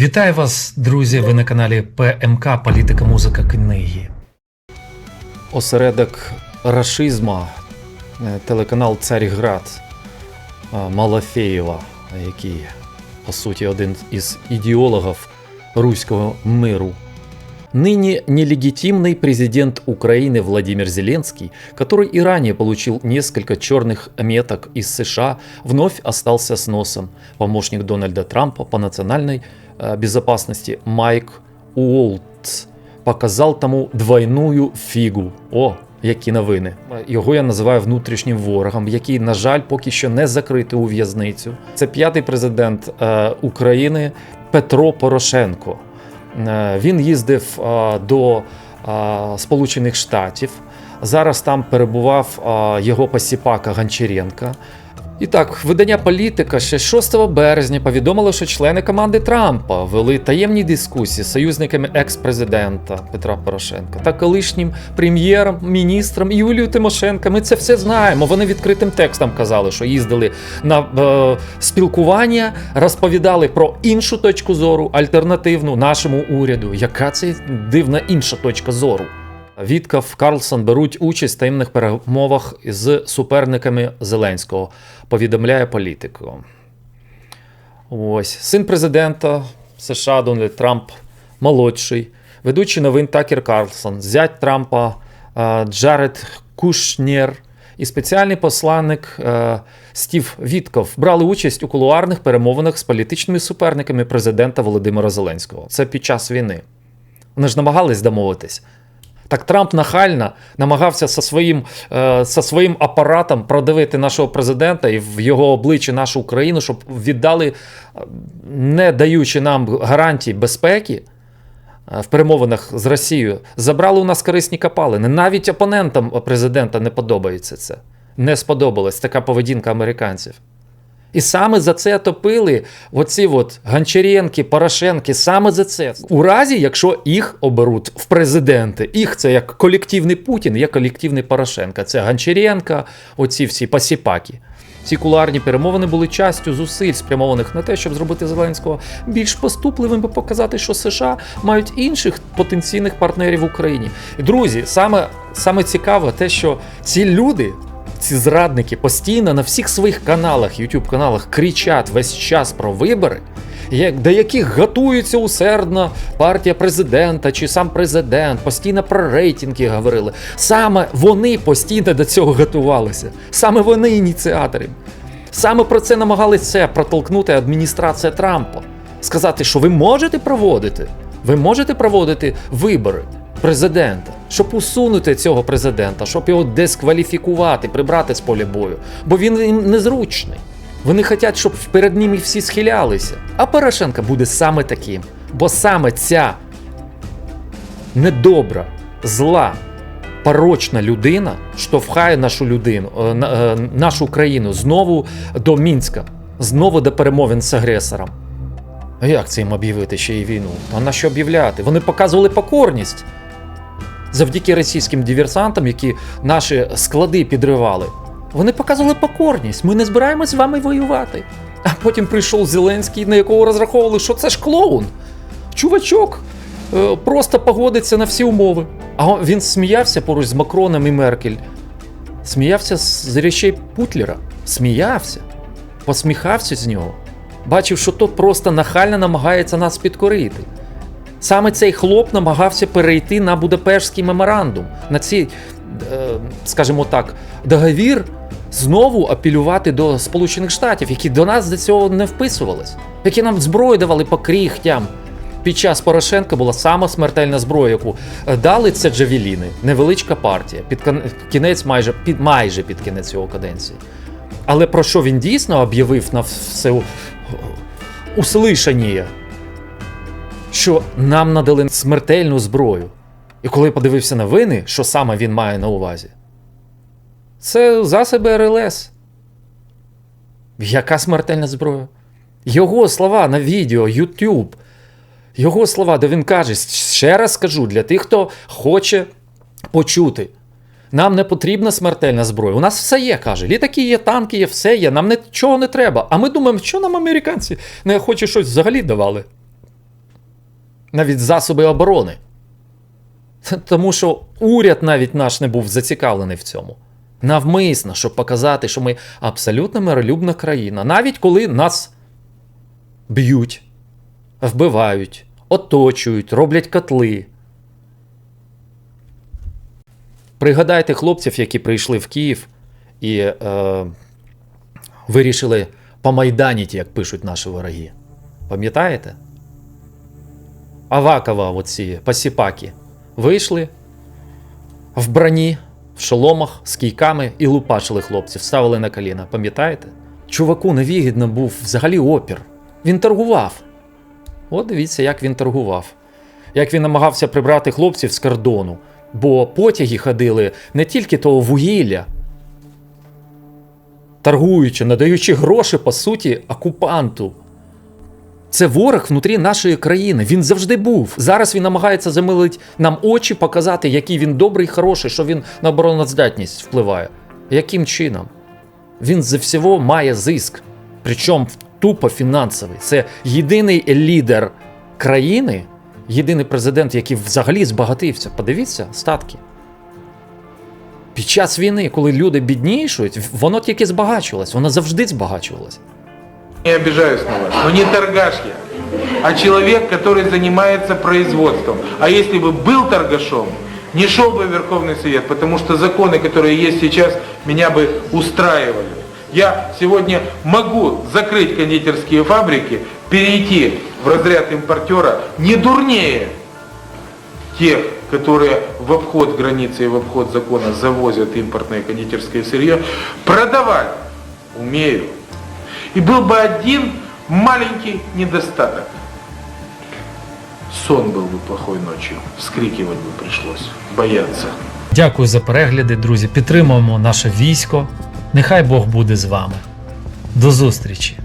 Вітаю вас, друзі! Ви на каналі ПМК Політика, музика, книги. осередок рашизма, е, телеканал Царьград е, Малафеєва, який, по суті, один із ідеологів руського миру. Ныне нелегитимный президент Украины Владимир Зеленский, который и ранее получил несколько черных меток из США, вновь остался с носом. Помощник Дональда Трампа по национальной э, безопасности Майк Уолтс показав тому двойную фігу. О, які новини. Його я називаю внутрішнім ворогом, який, на жаль, поки що не закритий у в'язницю. Це п'ятий президент е, України Петро Порошенко. Е, Він їздив е, до е, Сполучених Штатів. Зараз там перебував його посіпака Гончаренка. І так, видання політика ще 6 березня повідомило, що члени команди Трампа вели таємні дискусії з союзниками екс-президента Петра Порошенка та колишнім прем'єром, міністром Юлією Тимошенко. Ми це все знаємо. Вони відкритим текстом казали, що їздили на е, спілкування, розповідали про іншу точку зору, альтернативну нашому уряду. Яка це дивна інша точка зору? Віткав Карлсон беруть участь в таємних перемовах з суперниками Зеленського, повідомляє політико. Ось син президента США Дональд Трамп молодший, ведучий новин Такер Карлсон, зять Трампа е, Джаред Кушнєр і спеціальний посланник е, Стів Вітков брали участь у кулуарних перемовинах з політичними суперниками президента Володимира Зеленського. Це під час війни. Вони ж намагались домовитись. Так Трамп нахально намагався зі своїм, е, зі своїм апаратом продавити нашого президента і в його обличчя нашу Україну, щоб віддали, е, не даючи нам гарантій безпеки е, в перемовинах з Росією, забрали у нас корисні копалини. Навіть опонентам президента не подобається це. Не сподобалась така поведінка американців. І саме за це топили оці от Гончаренки, Порошенки, саме за це. У разі, якщо їх оберуть в президенти, їх це як колективний Путін, є колективний Порошенко. Це Гончаренка, оці всі посіпаки. Ці кулуарні перемовини були частю зусиль, спрямованих на те, щоб зробити Зеленського більш поступливим і показати, що США мають інших потенційних партнерів в Україні. Друзі, саме, саме цікаве те, що ці люди ці зрадники постійно на всіх своїх каналах, youtube каналах кричать весь час про вибори, до яких готується усердно партія президента чи сам президент, постійно про рейтинги говорили. Саме вони постійно до цього готувалися. Саме вони ініціатори. Саме про це намагалися протолкнути адміністрація Трампа. Сказати, що ви можете проводити, ви можете проводити вибори президента, щоб усунути цього президента, щоб його дискваліфікувати, прибрати з поля бою, бо він їм незручний. Вони хочуть, щоб перед ними всі схилялися. А Порошенко буде саме таким. Бо саме ця недобра, зла, порочна людина штовхає нашу людину, е, е, нашу країну знову до Мінська, знову до перемовин з агресором. А як це їм об'явити ще й війну? А на що об'являти? Вони показували покорність завдяки російським диверсантам, які наші склади підривали. Вони показували покорність. Ми не збираємось з вами воювати. А потім прийшов Зеленський, на якого розраховували, що це ж клоун. Чувачок е, просто погодиться на всі умови. А він сміявся поруч з Макроном і Меркель. Сміявся з речей Путлера. Сміявся. Посміхався з нього. Бачив, що тот просто нахально намагається нас підкорити. Саме цей хлоп намагався перейти на Будапештський меморандум, на цей, е, скажімо так, договір знову апелювати до Сполучених Штатів, які до нас до цього не вписувались, які нам зброю давали по кріхтям. Під час Порошенка була сама смертельна зброя, яку е, дали це Джавеліни, невеличка партія, під кінець майже під майже під кінець його каденції. Але про що він дійсно об'явив на все услишання? Що нам надали смертельну зброю. І коли я подивився новини, що саме він має на увазі, це засоби РЛС. Яка смертельна зброя? Його слова на відео, YouTube. Його слова, де він каже, ще раз скажу для тих, хто хоче почути. Нам не потрібна смертельна зброя. У нас все є, каже. Літаки є, танки є, все є. Нам нічого не треба. А ми думаємо, що нам американці не хочуть щось взагалі давали. Навіть засоби оборони. Тому що уряд навіть наш не був зацікавлений в цьому. Навмисно, щоб показати, що ми абсолютно миролюбна країна, навіть коли нас б'ють, вбивають, оточують, роблять котли. Пригадайте хлопців, які прийшли в Київ і е, вирішили помайданіти, як пишуть наші вороги. Пам'ятаєте? Авакова, оці посіпаки, вийшли в броні, в шоломах з кійками і лупашили хлопців, ставили на коліна. Пам'ятаєте? Чуваку невигідно був взагалі опір. Він торгував. От дивіться, як він торгував. Як він намагався прибрати хлопців з кордону, бо потяги ходили не тільки того вугілля, торгуючи, надаючи гроші, по суті, окупанту. Це ворог внутрі нашої країни. Він завжди був. Зараз він намагається замилити нам очі, показати, який він добрий, хороший, що він на обороноздатність впливає. Яким чином? Він з всього має зиск. Причому тупо фінансовий. Це єдиний лідер країни, єдиний президент, який взагалі збагатився. Подивіться, статки. Під час війни, коли люди біднішують, воно тільки збагачувалось, воно завжди збагачувалось. Не обижаюсь на вас, но не торгаш я, а человек, который занимается производством. А если бы был торгашом, не шел бы в Верховный Совет, потому что законы, которые есть сейчас, меня бы устраивали. Я сегодня могу закрыть кондитерские фабрики, перейти в разряд импортера не дурнее тех, которые в обход границы и в обход закона завозят импортное кондитерское сырье, продавать умею. И был бы один маленький недостаток. Сон был бы плохой ночью, вскрикивать бы пришлось, бояться. Дякую за перегляди, друзі. Підтримуємо наше військо. Нехай Бог буде з вами. До зустрічі!